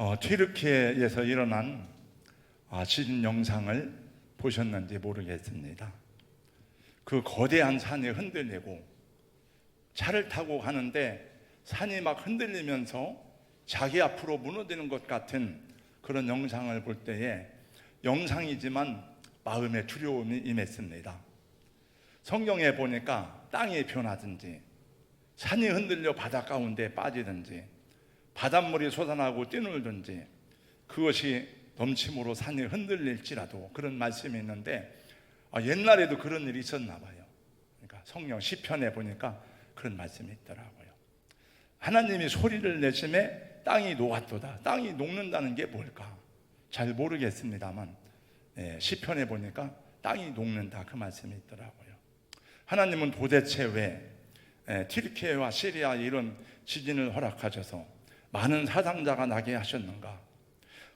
어, 튀르키예에서 일어난 아, 지진 영상을 보셨는지 모르겠습니다. 그 거대한 산이 흔들리고 차를 타고 가는데 산이 막 흔들리면서 자기 앞으로 무너지는 것 같은 그런 영상을 볼 때에 영상이지만 마음에 두려움이 임했습니다. 성경에 보니까 땅이 변하든지 산이 흔들려 바다 가운데 빠지든지 바닷물이 솟아나고 뛰놀든지 그것이 넘침으로 산이 흔들릴지라도 그런 말씀이 있는데 아, 옛날에도 그런 일이 있었나 봐요. 그러니까 성령 시편에 보니까 그런 말씀이 있더라고요. 하나님이 소리를 내심에 땅이 녹았도다. 땅이 녹는다는 게 뭘까? 잘 모르겠습니다만 예, 시편에 보니까 땅이 녹는다 그 말씀이 있더라고요. 하나님은 도대체 왜 예, 튀르키예와 시리아 이런 지진을 허락하셔서 많은 사상자가 나게 하셨는가?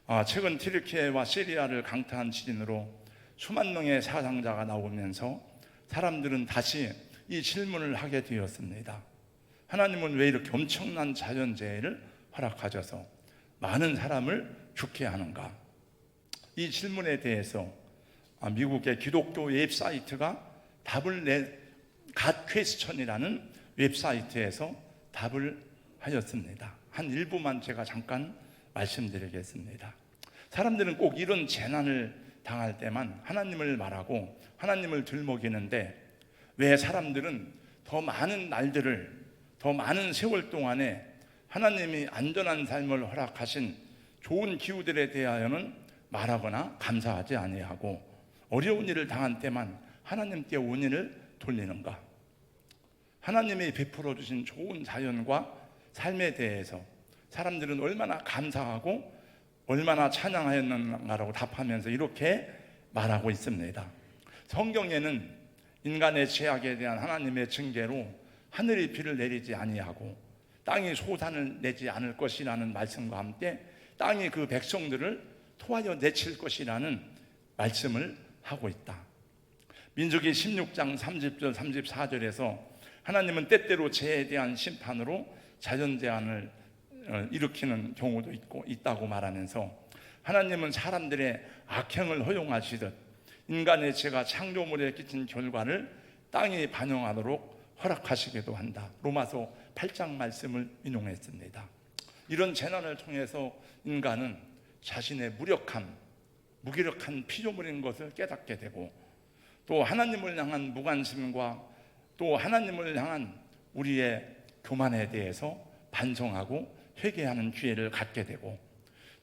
아, 최근 튀르키예와 시리아를 강타한 지진으로 수만 명의 사상자가 나오면서 사람들은 다시 이 질문을 하게 되었습니다. 하나님은 왜 이렇게 엄청난 자연재해를 허락하셔서 많은 사람을 죽게 하는가? 이 질문에 대해서 아, 미국의 기독교 웹사이트가 답을 내, 갓 퀘스천이라는 웹사이트에서 답을 하였습니다. 한 일부만 제가 잠깐 말씀드리겠습니다. 사람들은 꼭 이런 재난을 당할 때만 하나님을 말하고 하나님을 들먹이는데 왜 사람들은 더 많은 날들을 더 많은 세월 동안에 하나님이 안전한 삶을 허락하신 좋은 기후들에 대하여는 말하거나 감사하지 아니하고 어려운 일을 당한 때만 하나님께 원인을 돌리는가? 하나님이 베풀어 주신 좋은 자연과 삶에 대해서 사람들은 얼마나 감사하고 얼마나 찬양하였는가라고 답하면서 이렇게 말하고 있습니다. 성경에는 인간의 죄악에 대한 하나님의 징계로 하늘이 비를 내리지 아니하고 땅이 소산을 내지 않을 것이라는 말씀과 함께 땅이 그 백성들을 토하여 내칠 것이라는 말씀을 하고 있다. 민족이 16장 30절 34절에서 하나님은 때때로 죄에 대한 심판으로 자연재난을 어, 일으키는 경우도 있고 있다고 말하면서 하나님은 사람들의 악행을 허용하시듯 인간의 죄가 창조물에 끼친 결과를 땅이 반영하도록 허락하시기도 한다. 로마서 8장 말씀을 인용했습니다. 이런 재난을 통해서 인간은 자신의 무력함, 무기력한 피조물인 것을 깨닫게 되고 또 하나님을 향한 무관심과 또 하나님을 향한 우리의 교만에 대해서 반성하고 회개하는 기회를 갖게 되고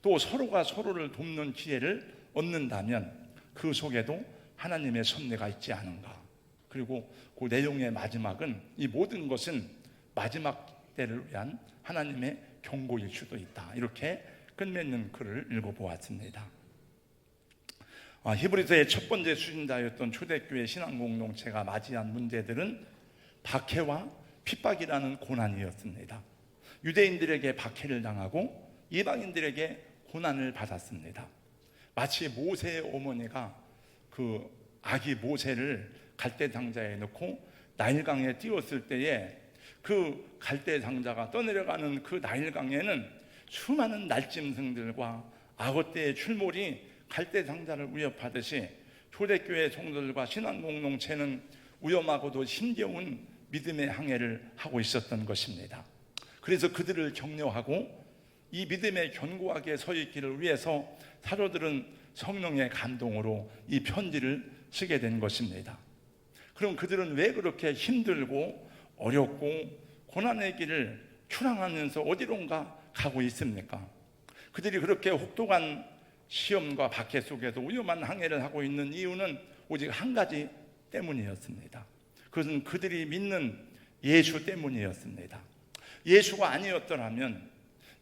또 서로가 서로를 돕는 기회를 얻는다면 그 속에도 하나님의 섭리가 있지 않은가. 그리고 그 내용의 마지막은 이 모든 것은 마지막 때를 위한 하나님의 경고일 수도 있다. 이렇게 끝맺는 글을 읽어보았습니다. 아, 히브리서의 첫 번째 수신자였던 초대교회 신앙 공동체가 맞이한 문제들은 박해와 핍박이라는 고난이었습니다. 유대인들에게 박해를 당하고 이방인들에게 고난을 받았습니다. 마치 모세의 어머니가 그 아기 모세를 갈대 상자에 넣고 나일강에 띄웠을 때에 그 갈대 상자가 떠내려가는 그 나일강에는 수많은 날짐승들과 악어떼의 출몰이 갈대 상자를 위협하듯이 초대교회 성도들과 신앙 공동체는 위험하고도 힘겨운 믿음의 항해를 하고 있었던 것입니다. 그래서 그들을 격려하고 이 믿음에 견고하게 서 있기를 위해서 사도들은 성령의 감동으로 이 편지를 쓰게 된 것입니다. 그럼 그들은 왜 그렇게 힘들고 어렵고 고난의 길을 출항하면서 어디론가 가고 있습니까? 그들이 그렇게 혹독한 시험과 박해 속에서 위험한 항해를 하고 있는 이유는 오직 한 가지 때문이었습니다. 그것은 그들이 믿는 예수 때문이었습니다. 예수가 아니었더라면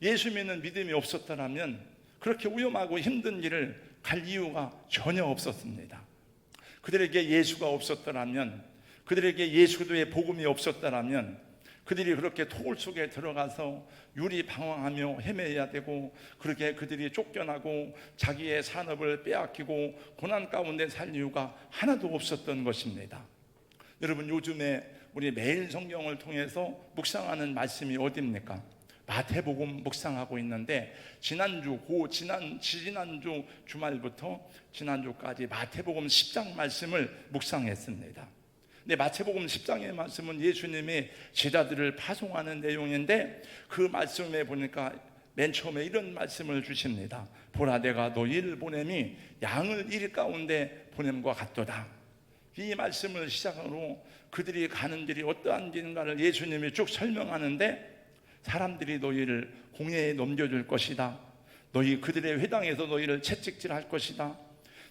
예수 믿는 믿음이 없었더라면 그렇게 위험하고 힘든 길을 갈 이유가 전혀 없었습니다. 그들에게 예수가 없었더라면 그들에게 예수도의 복음이 없었더라면 그들이 그렇게 토굴 속에 들어가서 유리 방황하며 헤매야 되고 그렇게 그들이 쫓겨나고 자기의 산업을 빼앗기고 고난 가운데 살 이유가 하나도 없었던 것입니다. 여러분 요즘에 우리 매일 성경을 통해서 묵상하는 말씀이 어디입니까? 마태복음 묵상하고 있는데 지난주 고 지난 지난주 주말부터 지난주까지 마태복음 10장 말씀을 묵상했습니다. 근데 마태복음 10장의 말씀은 예수님이 제자들을 파송하는 내용인데 그 말씀에 보니까 맨 처음에 이런 말씀을 주십니다. 보라 내가 너희를 보냄이 양을 일 가운데 보냄과 같도다. 이 말씀을 시작으로 그들이 가는 길이 어떠한 길인가를 예수님이 쭉 설명하는데 사람들이 너희를 공회에 넘겨줄 것이다. 너희 그들의 회당에서 너희를 채찍질할 것이다.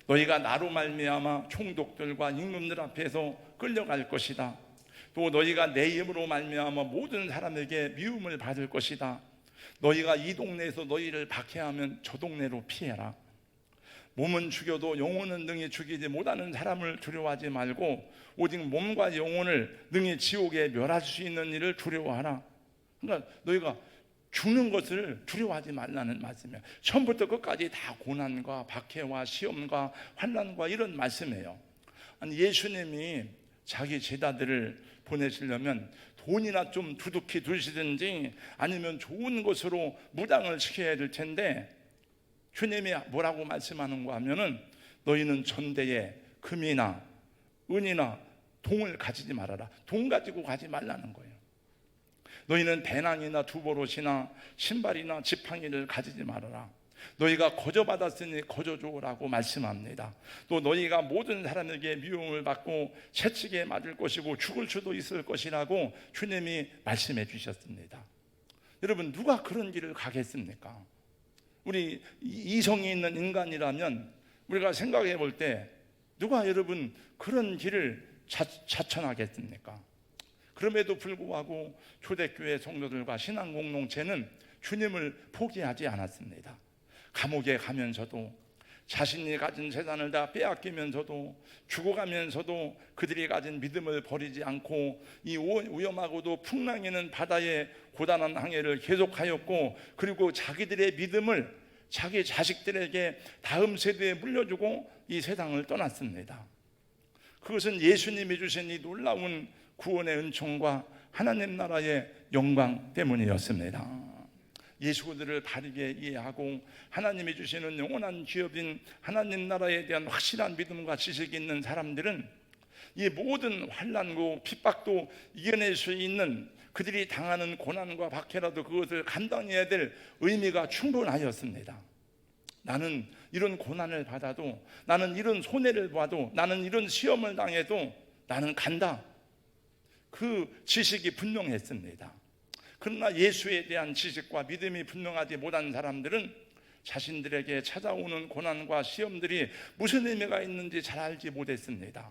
너희가 나로 말미암아 총독들과 임금들 앞에서 끌려갈 것이다. 또 너희가 내 이름으로 말미암아 모든 사람에게 미움을 받을 것이다. 너희가 이 동네에서 너희를 박해하면 저 동네로 피해라. 몸은 죽여도 영혼은 능히 죽이지 못하는 사람을 두려워하지 말고 오직 몸과 영혼을 능히 지옥에 멸할 수 있는 일을 두려워하라. 그러니까 너희가 죽는 것을 두려워하지 말라는 말씀이에요. 처음부터 끝까지 다 고난과 박해와 시험과 환난과 이런 말씀이에요. 아니 예수님이 자기 제자들을 보내시려면 돈이나 좀 두둑히 두시든지 아니면 좋은 것으로 무장을 시켜야 될 텐데 주님이 뭐라고 말씀하는가 하면은 너희는 전대에 금이나 은이나 동을 가지지 말아라. 돈 가지고 가지 말라는 거예요. 너희는 배낭이나 두보롯이나 신발이나 지팡이를 가지지 말아라. 너희가 거저 받았으니 거저 주라고 말씀합니다. 또 너희가 모든 사람에게 미움을 받고 채찍에 맞을 것이고 죽을 수도 있을 것이라고 주님이 말씀해 주셨습니다. 여러분 누가 그런 길을 가겠습니까? 우리 이성이 있는 인간이라면 우리가 생각해 볼 때 누가 여러분 그런 길을 자, 자천하겠습니까? 그럼에도 불구하고 초대교회 성도들과 신앙 공동체는 주님을 포기하지 않았습니다. 감옥에 가면서도 자신이 가진 재산을 다 빼앗기면서도 죽어가면서도 그들이 가진 믿음을 버리지 않고 이 위험하고도 풍랑이는 바다의 고단한 항해를 계속하였고 그리고 자기들의 믿음을 자기 자식들에게 다음 세대에 물려주고 이 세상을 떠났습니다. 그것은 예수님이 주신 이 놀라운 구원의 은총과 하나님 나라의 영광 때문이었습니다. 예수들을 바르게 이해하고 하나님이 주시는 영원한 기업인 하나님 나라에 대한 확실한 믿음과 지식이 있는 사람들은 이 모든 환란고 핍박도 이겨낼 수 있는 그들이 당하는 고난과 박해라도 그것을 감당해야 될 의미가 충분하였습니다. 나는 이런 고난을 받아도 나는 이런 손해를 봐도 나는 이런 시험을 당해도 나는 간다. 그 지식이 분명했습니다. 그러나 예수에 대한 지식과 믿음이 분명하지 못한 사람들은 자신들에게 찾아오는 고난과 시험들이 무슨 의미가 있는지 잘 알지 못했습니다.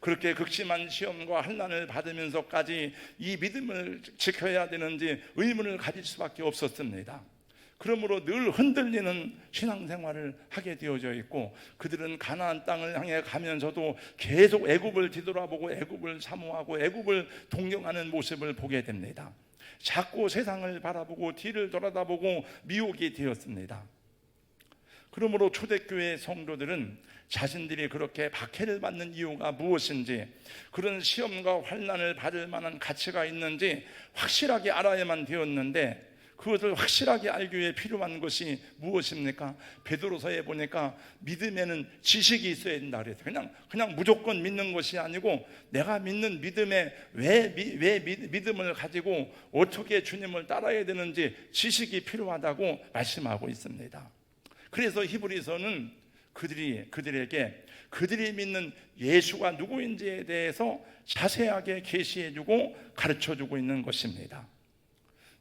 그렇게 극심한 시험과 환난을 받으면서까지 이 믿음을 지켜야 되는지 의문을 가질 수밖에 없었습니다. 그러므로 늘 흔들리는 신앙생활을 하게 되어져 있고 그들은 가나안 땅을 향해 가면서도 계속 애굽을 뒤돌아보고 애굽을 사모하고 애굽을 동경하는 모습을 보게 됩니다. 자꾸 세상을 바라보고 뒤를 돌아다보고 미혹이 되었습니다. 그러므로 초대교회 성도들은 자신들이 그렇게 박해를 받는 이유가 무엇인지 그런 시험과 환난을 받을 만한 가치가 있는지 확실하게 알아야만 되었는데 그것을 확실하게 알기 위해 필요한 것이 무엇입니까? 베드로서에 보니까 믿음에는 지식이 있어야 된다 그래서 그냥 그냥 무조건 믿는 것이 아니고 내가 믿는 믿음에 왜, 왜 믿음을 가지고 어떻게 주님을 따라야 되는지 지식이 필요하다고 말씀하고 있습니다. 그래서 히브리서는 그들이 그들에게 그들이 믿는 예수가 누구인지에 대해서 자세하게 계시해 주고 가르쳐 주고 있는 것입니다.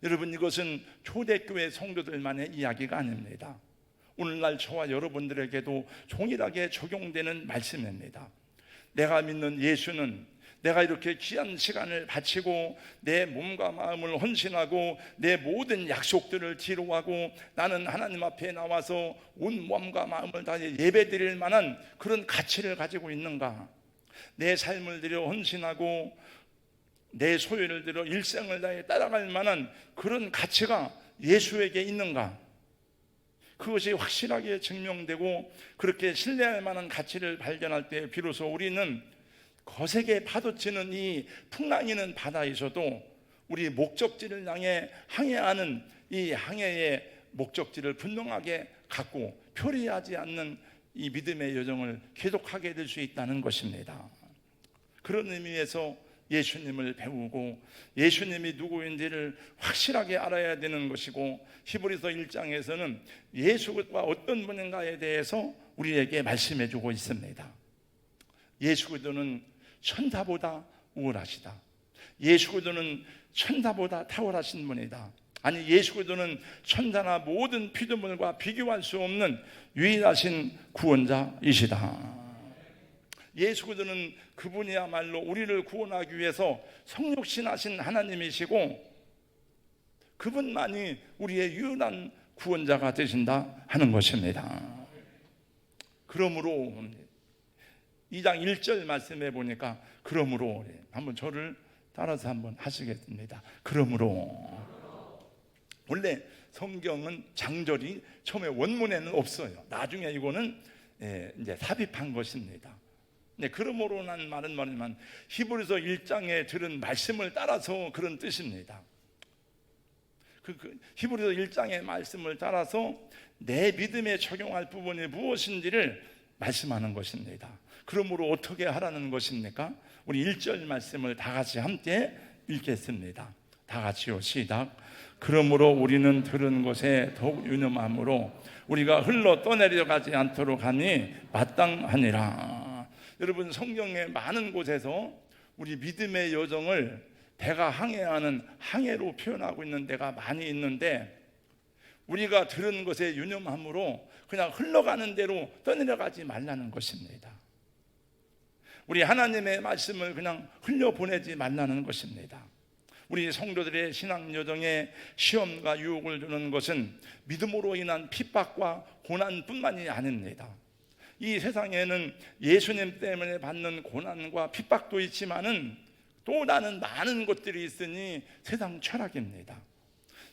여러분 이것은 초대교회 성도들만의 이야기가 아닙니다. 오늘날 저와 여러분들에게도 동일하게 적용되는 말씀입니다. 내가 믿는 예수는 내가 이렇게 귀한 시간을 바치고 내 몸과 마음을 헌신하고 내 모든 약속들을 뒤로하고 나는 하나님 앞에 나와서 온 몸과 마음을 다해 예배드릴 만한 그런 가치를 가지고 있는가? 내 삶을 들여 헌신하고 내 소유를 들어 일생을 다해 따라갈 만한 그런 가치가 예수에게 있는가? 그것이 확실하게 증명되고 그렇게 신뢰할 만한 가치를 발견할 때 비로소 우리는 거세게 파도치는 이 풍랑이는 바다에서도 우리 목적지를 향해 항해하는 이 항해의 목적지를 분명하게 갖고 표리하지 않는 이 믿음의 여정을 계속하게 될 수 있다는 것입니다. 그런 의미에서 예수님을 배우고 예수님이 누구인지를 확실하게 알아야 되는 것이고 히브리서 1장에서는 예수가 어떤 분인가에 대해서 우리에게 말씀해 주고 있습니다. 예수 그리스도는 천사보다 우월하시다. 예수 그리스도는 천사보다 탁월하신 분이다. 아니 예수 그리스도는 천사나 모든 피조물과 비교할 수 없는 유일하신 구원자이시다. 예수 그리스도는 그분이야말로 우리를 구원하기 위해서 성육신하신 하나님이시고 그분만이 우리의 유일한 구원자가 되신다 하는 것입니다. 그러므로 2장 1절 말씀해 보니까 그러므로 한번 저를 따라서 한번 하시겠습니다. 그러므로 원래 성경은 장절이 처음에 원문에는 없어요. 나중에 이거는 예, 이제 삽입한 것입니다. 네, 그러므로는 말은 뭐냐면 히브리서 1장에 들은 말씀을 따라서 그런 뜻입니다. 그, 그 히브리서 1장의 말씀을 따라서 내 믿음에 적용할 부분이 무엇인지를 말씀하는 것입니다. 그러므로 어떻게 하라는 것입니까? 우리 1절 말씀을 다 같이 함께 읽겠습니다. 다 같이요. 시작. 그러므로 우리는 들은 것에 더욱 유념함으로 우리가 흘러 떠내려가지 않도록 하니 마땅하니라. 여러분 성경의 많은 곳에서 우리 믿음의 여정을 배가 항해하는 항해로 표현하고 있는 데가 많이 있는데 우리가 들은 것에 유념함으로 그냥 흘러가는 대로 떠내려가지 말라는 것입니다. 우리 하나님의 말씀을 그냥 흘려보내지 말라는 것입니다. 우리 성도들의 신앙 여정에 시험과 유혹을 주는 것은 믿음으로 인한 핍박과 고난뿐만이 아닙니다. 이 세상에는 예수님 때문에 받는 고난과 핍박도 있지만은 또 다른 많은 것들이 있으니 세상 철학입니다.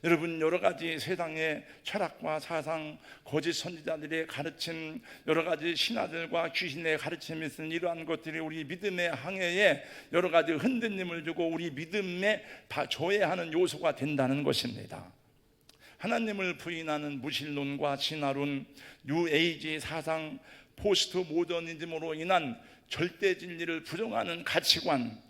여러분 여러 가지 세상의 철학과 사상, 거짓 선지자들의 가르침, 여러 가지 신하들과 귀신의 가르침이 있는 이러한 것들이 우리 믿음의 항해에 여러 가지 흔들림을 주고 우리 믿음에 조회하는 요소가 된다는 것입니다. 하나님을 부인하는 무신론과 진화론, 뉴에이지 사상, 포스트 모더니즘으로 인한 절대 진리를 부정하는 가치관,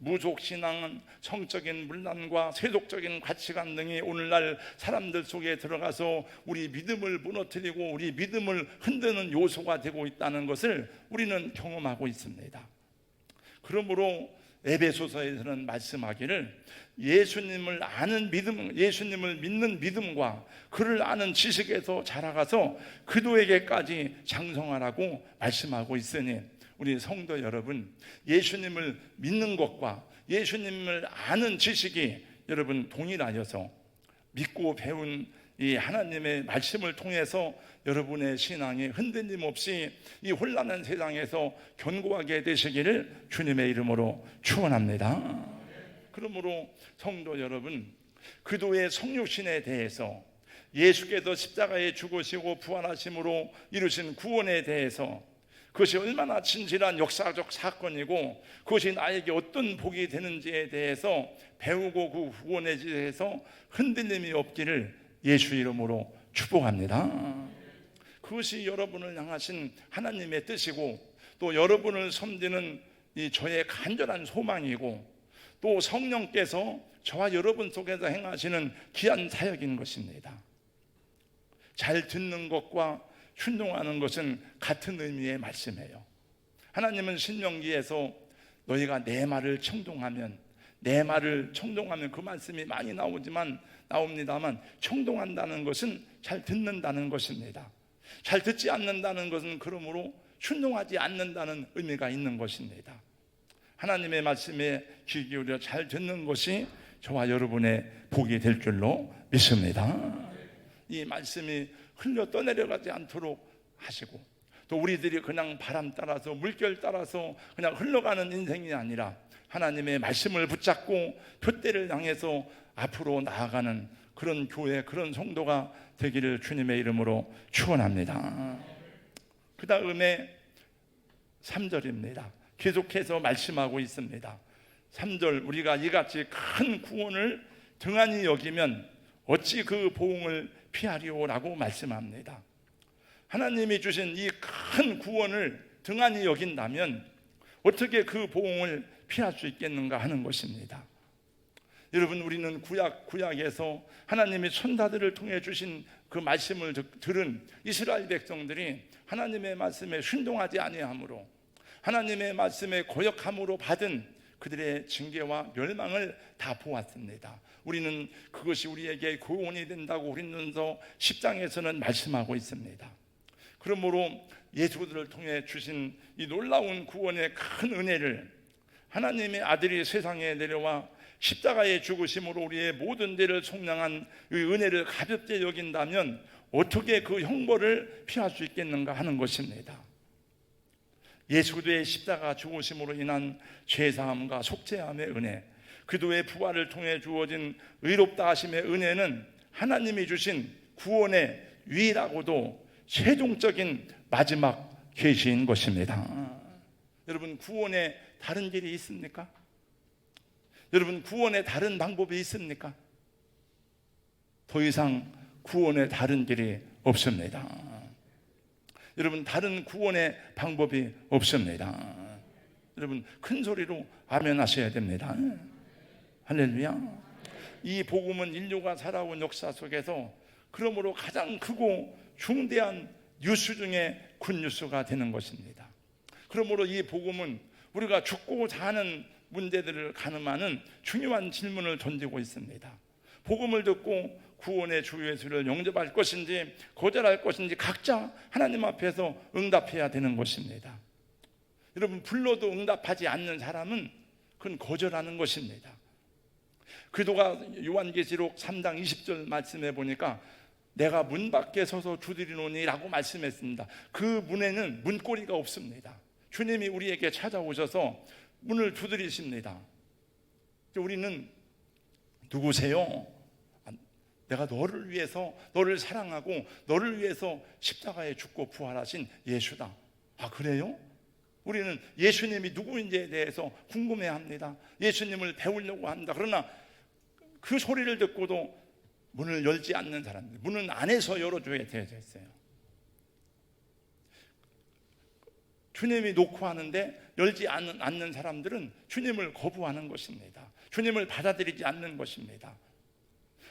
무속 신앙은 성적인 문란과 세속적인 가치관 등이 오늘날 사람들 속에 들어가서 우리 믿음을 무너뜨리고 우리 믿음을 흔드는 요소가 되고 있다는 것을 우리는 경험하고 있습니다. 그러므로 에베소서에서는 말씀하기를 예수님을 아는 믿음, 예수님을 믿는 믿음과 그를 아는 지식에서 자라가서 그도에게까지 장성하라고 말씀하고 있으니 우리 성도 여러분, 예수님을 믿는 것과 예수님을 아는 지식이 여러분 동일하여서 믿고 배운 이 하나님의 말씀을 통해서 여러분의 신앙이 흔들림 없이 이 혼란한 세상에서 견고하게 되시기를 주님의 이름으로 축원합니다. 그러므로 성도 여러분, 그도의 성육신에 대해서 예수께서 십자가에 죽으시고 부활하심으로 이루신 구원에 대해서 그것이 얼마나 진실한 역사적 사건이고 그것이 나에게 어떤 복이 되는지에 대해서 배우고 그 구원에 대해서 흔들림이 없기를 예수 이름으로 축복합니다. 그것이 여러분을 향하신 하나님의 뜻이고 또 여러분을 섬기는 이 저의 간절한 소망이고 또 성령께서 저와 여러분 속에서 행하시는 귀한 사역인 것입니다. 잘 듣는 것과 순종하는 것은 같은 의미의 말씀이에요. 하나님은 신명기에서 너희가 내 말을 청동하면 내 말을 청동하면 그 말씀이 많이 나오지만 나옵니다만 청동한다는 것은 잘 듣는다는 것입니다. 잘 듣지 않는다는 것은 그러므로 순종하지 않는다는 의미가 있는 것입니다. 하나님의 말씀에 귀 기울여 잘 듣는 것이 저와 여러분의 복이 될 줄로 믿습니다. 이 말씀이 흘려 떠내려가지 않도록 하시고 또 우리들이 그냥 바람 따라서 물결 따라서 그냥 흘러가는 인생이 아니라 하나님의 말씀을 붙잡고 표대를 향해서 앞으로 나아가는 그런 교회 그런 성도가 되기를 주님의 이름으로 축원합니다. 그 다음에 3절입니다. 계속해서 말씀하고 있습니다. 3절 우리가 이같이 큰 구원을 등한히 여기면 어찌 그 보응을 피하리오라고 말씀합니다. 하나님이 주신 이 큰 구원을 등한히 여긴다면 어떻게 그 보응을 피할 수 있겠는가 하는 것입니다. 여러분 우리는 구약 구약에서 하나님이 천사들을 통해 주신 그 말씀을 듣- 들은 이스라엘 백성들이 하나님의 말씀에 순종하지 아니하므로 하나님의 말씀에 거역함으로 받은 그들의 징계와 멸망을 다 보았습니다. 우리는 그것이 우리에게 교훈이 된다고 우리는서 10장에서는 말씀하고 있습니다. 그러므로 예수들을 통해 주신 이 놀라운 구원의 큰 은혜를 하나님의 아들이 세상에 내려와 십자가의 죽으심으로 우리의 모든 죄를 속량한 이 은혜를 가볍게 여긴다면 어떻게 그 형벌을 피할 수 있겠는가 하는 것입니다. 예수 그리스도의 십자가 죽으심으로 인한 죄 사함과 속죄함의 은혜, 그도의 부활을 통해 주어진 의롭다 하심의 은혜는 하나님이 주신 구원의 유일하고도 최종적인 마지막 계시인 것입니다. 여러분 구원에 다른 길이 있습니까? 여러분 구원에 다른 방법이 있습니까? 더 이상 구원에 다른 길이 없습니다. 여러분 다른 구원의 방법이 없습니다. 여러분 큰 소리로 아멘 하셔야 됩니다. 할렐루야. 이 복음은 인류가 살아온 역사 속에서 그러므로 가장 크고 중대한 뉴스 중에 굿뉴스가 되는 것입니다. 그러므로 이 복음은 우리가 죽고 사는 문제들을 가늠하는 중요한 질문을 던지고 있습니다. 복음을 듣고 구원의 주 예수를 영접할 것인지 거절할 것인지 각자 하나님 앞에서 응답해야 되는 것입니다. 여러분 불러도 응답하지 않는 사람은 그건 거절하는 것입니다. 그도가 요한계시록 3장 20절 말씀해 보니까 내가 문 밖에 서서 두드리노니라고 말씀했습니다. 그 문에는 문고리가 없습니다. 주님이 우리에게 찾아오셔서 문을 두드리십니다. 우리는 누구세요? 아, 내가 너를 위해서 너를 사랑하고 너를 위해서 십자가에 죽고 부활하신 예수다. 아 그래요? 우리는 예수님이 누구인지에 대해서 궁금해합니다. 예수님을 배우려고 합니다. 그러나 그 소리를 듣고도 문을 열지 않는 사람들, 문은 안에서 열어줘야 되었어요. 주님이 놓고 하는데 열지 않는, 않는 사람들은 주님을 거부하는 것입니다. 주님을 받아들이지 않는 것입니다.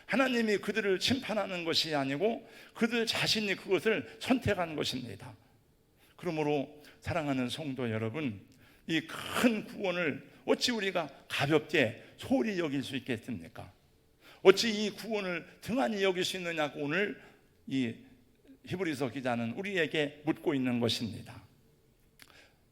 하나님이 그들을 심판하는 것이 아니고 그들 자신이 그것을 선택한 것입니다. 그러므로 사랑하는 성도 여러분, 이 큰 구원을 어찌 우리가 가볍게 소홀히 여길 수 있겠습니까? 어찌 이 구원을 등한히 여길 수 있느냐고 오늘 이 히브리서 기자는 우리에게 묻고 있는 것입니다.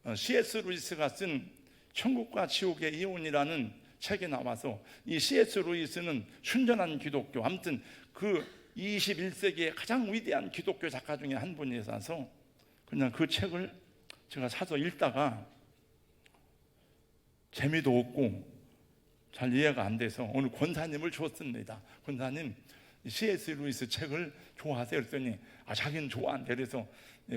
어, C.S. 루이스가 쓴 천국과 지옥의 이혼이라는 책에 나와서 이 C.S. 루이스는 순전한 기독교, 아무튼 그 21세기의 가장 위대한 기독교 작가 중에 한 분이라서 그냥 그 책을 제가 사서 읽다가 재미도 없고 잘 이해가 안 돼서 오늘 권사님을 줬습니다. 권사님 C.S. 루이스 책을 좋아하세요? 그랬더니 아 자기는 좋아한대 그래서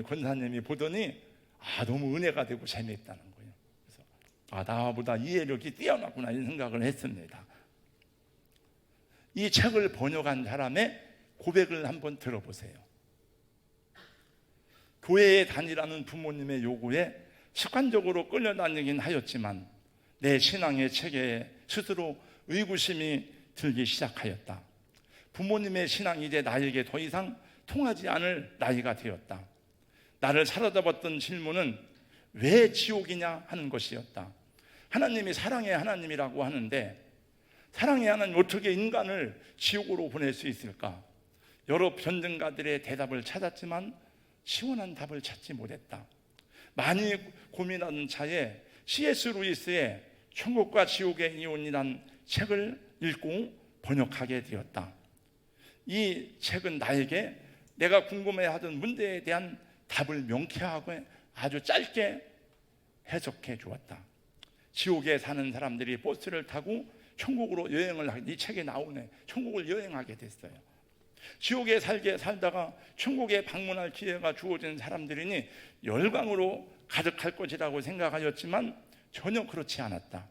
권사님이 보더니 아 너무 은혜가 되고 재미있다는 거예요. 그래서 아 나보다 이해력이 뛰어났구나 이런 생각을 했습니다. 이 책을 번역한 사람의 고백을 한번 들어보세요. 교회에 다니라는 부모님의 요구에 습관적으로 끌려다니긴 하였지만 내 신앙의 체계에 스스로 의구심이 들기 시작하였다. 부모님의 신앙이 이제 나에게 더 이상 통하지 않을 나이가 되었다. 나를 사로잡았던 질문은 왜 지옥이냐 하는 것이었다. 하나님이 사랑의 하나님이라고 하는데 사랑의 하나님 어떻게 인간을 지옥으로 보낼 수 있을까? 여러 변증가들의 대답을 찾았지만 시원한 답을 찾지 못했다. 많이 고민하는 차에 C.S. 루이스의 천국과 지옥의 이혼이란 책을 읽고 번역하게 되었다. 이 책은 나에게 내가 궁금해하던 문제에 대한 답을 명쾌하고 아주 짧게 해석해 주었다. 지옥에 사는 사람들이 버스를 타고 천국으로 여행을 하게 이 책에 나오네. 천국을 여행하게 됐어요. 지옥에 살게 살다가 천국에 방문할 기회가 주어진 사람들이니 열광으로 가득할 것이라고 생각하였지만 전혀 그렇지 않았다.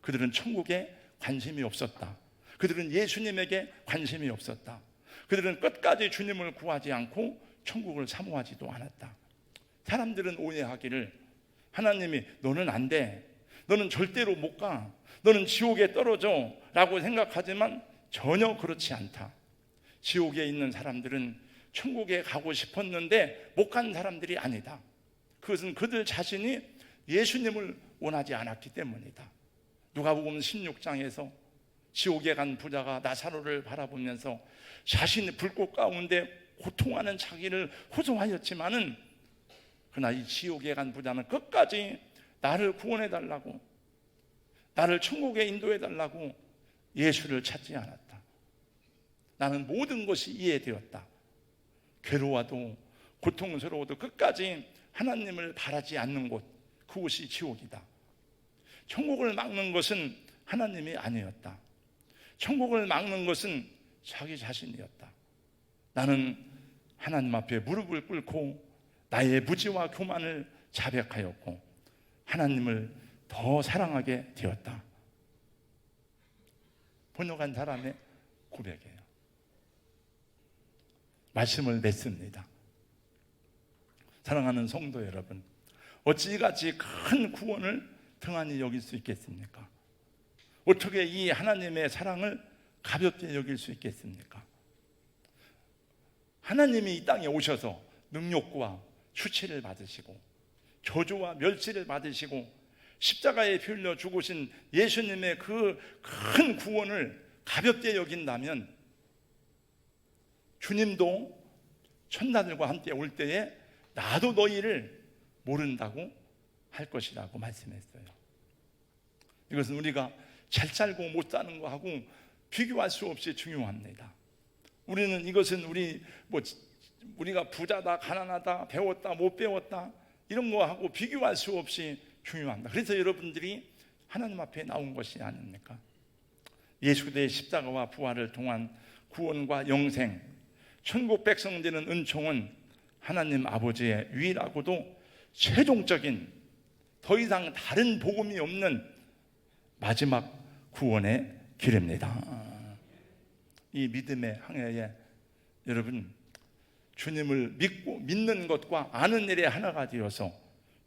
그들은 천국에 관심이 없었다. 그들은 예수님에게 관심이 없었다. 그들은 끝까지 주님을 구하지 않고 천국을 사모하지도 않았다. 사람들은 오해하기를 하나님이 너는 안 돼. 너는 절대로 못 가. 너는 지옥에 떨어져. 라고 생각하지만 전혀 그렇지 않다. 지옥에 있는 사람들은 천국에 가고 싶었는데 못 간 사람들이 아니다. 그것은 그들 자신이 예수님을 원하지 않았기 때문이다. 누가복음 16장에서 지옥에 간 부자가 나사로를 바라보면서 자신의 불꽃 가운데 고통하는 자기를 호소하였지만은 그러나 이 지옥에 간 부자는 끝까지 나를 구원해 달라고 나를 천국에 인도해 달라고 예수를 찾지 않았다. 나는 모든 것이 이해되었다. 괴로워도 고통스러워도 끝까지 하나님을 바라지 않는 곳 그곳이 지옥이다. 천국을 막는 것은 하나님이 아니었다. 천국을 막는 것은 자기 자신이었다. 나는 하나님 앞에 무릎을 꿇고 나의 무지와 교만을 자백하였고 하나님을 더 사랑하게 되었다. 번역한 사람의 고백이에요. 말씀을 냈습니다. 사랑하는 성도 여러분, 어찌같이 큰 구원을 등한히 여길 수 있겠습니까? 어떻게 이 하나님의 사랑을 가볍게 여길 수 있겠습니까? 하나님이 이 땅에 오셔서 능력과 수치를 받으시고 저주와 멸시를 받으시고 십자가에 피 흘려 죽으신 예수님의 그 큰 구원을 가볍게 여긴다면 주님도 천사들과 함께 올 때에 나도 너희를 모른다고 할 것이라고 말씀했어요. 이것은 우리가 잘 살고 못 사는 거하고 비교할 수 없이 중요합니다. 우리는 이것은 우리 뭐 우리가 부자다, 가난하다, 배웠다, 못 배웠다 이런 거하고 비교할 수 없이 중요합니다. 그래서 여러분들이 하나님 앞에 나온 것이 아닙니까? 예수 그리스도의 십자가와 부활을 통한 구원과 영생, 천국 백성 되는 은총은 하나님 아버지의 유일하고도 최종적인 더 이상 다른 복음이 없는 마지막 구원의 길입니다. 이 믿음의 항해에 여러분 주님을 믿고 믿는 것과 아는 일에 하나가 되어서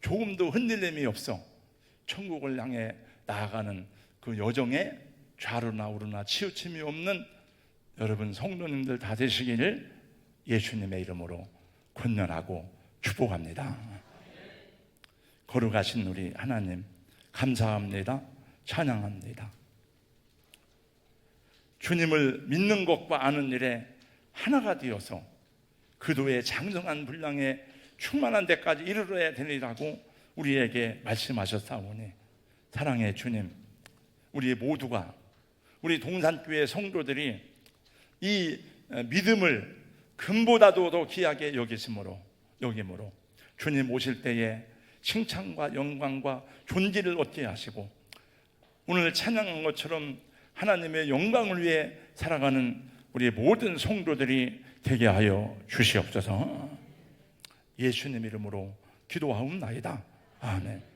조금도 흔들림이 없어 천국을 향해 나아가는 그 여정에 좌로나 우로나 치우침이 없는 여러분 성도님들 다 되시기를 예수님의 이름으로 권면하고 축복합니다. 걸어가신 우리 하나님 감사합니다. 찬양합니다. 주님을 믿는 것과 아는 일에 하나가 되어서 그도의 장성한 분량에 충만한 데까지 이르러야 되리라고 우리에게 말씀하셨사오니 사랑의 주님 우리 모두가 우리 동산교회 성도들이 이 믿음을 금보다도 더 귀하게 여기심으로 여김으로 주님 오실 때에 칭찬과 영광과 존귀를 얻게 하시고 오늘 찬양한 것처럼 하나님의 영광을 위해 살아가는 우리 모든 성도들이 되게 하여 주시옵소서. 예수님 이름으로 기도하옵나이다. 아멘.